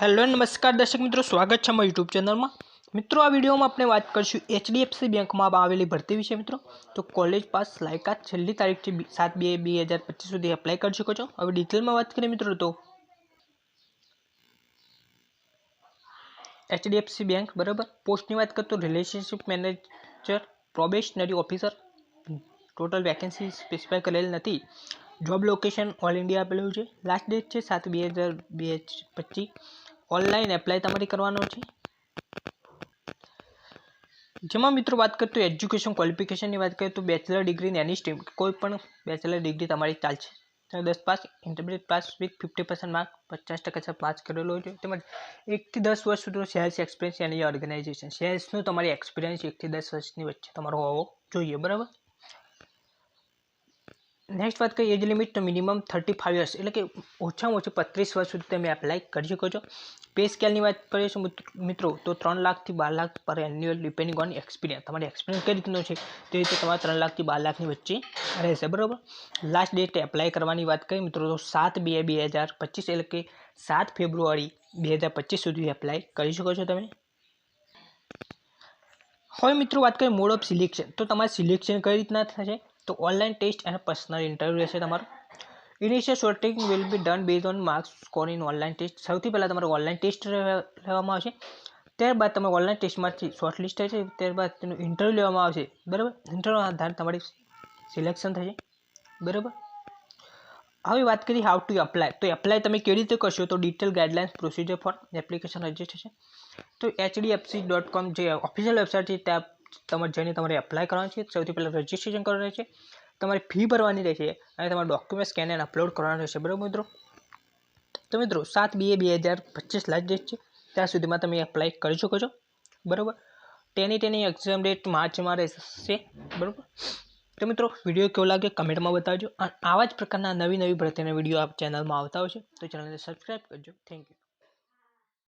Hello નમસ્કાર દર્શક મિત્રો, સ્વાગત છે અમારા યુટ્યુબ ચેનલમાં. મિત્રો, આ વિડીયોમાં આપણે વાત કરીશું એચડીએફસી બેંકમાં આવેલી ભરતી વિશે મિત્રો. તો કોલેજ પાસ લાયકાત છેલ્લી તારીખથી સાત બે બે હજાર પચીસ સુધી એપ્લાય કરી શકો છો. હવે ડિટેલમાં વાત કરીએ મિત્રો તો. એચડીએફસી બેંક, બરાબર? પોસ્ટની વાત કરતો relationship manager probationary officer total vacancy specify કરેલ નથી. જોબ લોકેશન ઓલ ઇન્ડિયા આપેલું છે. લાસ્ટ ડેટ છે સાત બે હજાર બે પચીસ. ઓનલાઈન એપ્લાય તમારે કરવાનો છે? જેમાં મિત્રો વાત કરીએ તો એજ્યુકેશન ક્વોલિફિકેશનની વાત કરીએ તો બેચલર ડિગ્રી એની સ્ટ્રીમ કોઈ પણ બેચલર ડિગ્રી તમારી ચાલશે તમે દસ pass intermediate pass with fifty percent mark પચાસ ટકા પાસ કરેલો હોય છે. તેમજ એકથી દસ વર્ષ સુધીનો સેલ્સ એક્સપિરિયન્સ એની ઓર્ગેનાઇઝેશન સેલ્સનો તમારી એક્સપિરિયન્સ એકથી દસ વર્ષની વચ્ચે તમારો હોવો જોઈએ, બરાબર? નેક્સ્ટ વાત કરીએ એજ લિમિટ તો મિનિમમ થર્ટી ફાઇવ યર્સ એટલે કે ઓછામાં ઓછી પત્રીસ વર્ષ સુધી તમે એપ્લાય કરી શકો છો. પે સ્કેલની વાત કરીએ છો મિત્રો, તો ત્રણ લાખથી બાર લાખ પર એન્યુઅલ ડિપેન્ડિંગ ઓન એક્સપિરિયન્સ તમારે એક્સપિરિયન્સ કઈ રીતનો છે? તે રીતે તમારે ત્રણ લાખથી બાર લાખની વચ્ચે રહેશે, બરાબર? લાસ્ટ ડેટ એપ્લાય કરવાની વાત કરીએ મિત્રો, તો સાત બે બે હજાર પચીસ, એટલે કે સાત ફેબ્રુઆરી બે હજાર પચીસ સુધી એપ્લાય કરી શકો છો તમે. હવે મિત્રો વાત કરીએ મોડ ઓફ સિલેક્શન તો તમારે સિલેક્શન કઈ રીતના થશે? તો ઓનલાઈન ટેસ્ટ અને પર્સનલ ઇન્ટરવ્યૂ રહેશે તમારું. Initial shorting will be done base on marks score in online test સૌથી પહેલાં તમારે ઓનલાઈન ટેસ્ટ લેવામાં આવશે. ત્યારબાદ તમે ઓનલાઈન ટેસ્ટમાંથી શોર્ટ લિસ્ટ થશે. ત્યારબાદ તેનું ઇન્ટરવ્યૂ લેવામાં આવશે. બરાબર? ઇન્ટરવ્યૂ આધારે તમારી સિલેક્શન થશે. બરાબર? હવે વાત કરી હાઉ ટુ એપ્લાય તો એપ્લાય તમે કેવી રીતે કરશો? તો detail guidelines procedure for application registration તો એચડીએફસી ડોટ કોમ જે ઓફિશિયલ વેબસાઇટ છે, ત્યાં તમારે જઈને તમારે એપ્લાય કરવાનું છે. સૌથી પહેલાં રજિસ્ટ્રેશન કરવાનું છે. તમારે ફી ભરવાની રહેશે અને તમારા ડોક્યુમેન્ટ સ્કેન એન્ડ અપલોડ કરવાનું રહેશે. બરાબર મિત્રો? તો મિત્રો, સાત બે બે હજાર પચીસ લાસ્ટ ડેટ છે. ત્યાં સુધીમાં તમે એપ્લાય કરી શકો છો. બરાબર? તેની તેની એક્ઝામ ડેટ માર્ચમાં રહેશે. બરાબર? તો મિત્રો, વીડિયો કેવો લાગે કમેન્ટમાં બતાવજો. અને આવા જ પ્રકારના નવી નવી ભરતીના વીડિયો આપ ચેનલમાં આવતા હોય છે, તો ચેનલને સબસ્ક્રાઈબ કરજો. Thank you